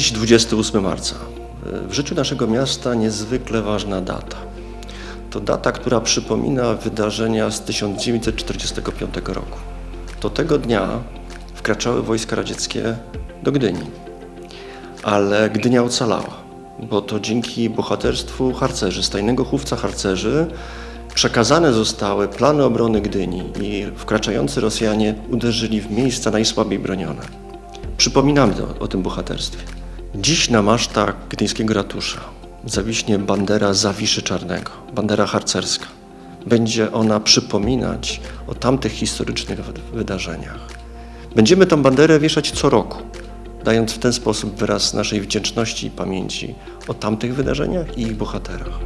28 marca. W życiu naszego miasta niezwykle ważna data. To data, która przypomina wydarzenia z 1945 roku. To tego dnia wkraczały wojska radzieckie do Gdyni. Ale Gdynia ocalała, bo to dzięki bohaterstwu harcerzy, stajnego chówca harcerzy, przekazane zostały plany obrony Gdyni i wkraczający Rosjanie uderzyli w miejsca najsłabiej bronione. Przypominamy o tym bohaterstwie. Dziś na masztach gdyńskiego ratusza zawiśnie bandera Zawiszy Czarnego, bandera harcerska. Będzie ona przypominać o tamtych historycznych wy- wydarzeniach. Będziemy tą banderę wieszać co roku, dając w ten sposób wyraz naszej wdzięczności i pamięci o tamtych wydarzeniach i ich bohaterach.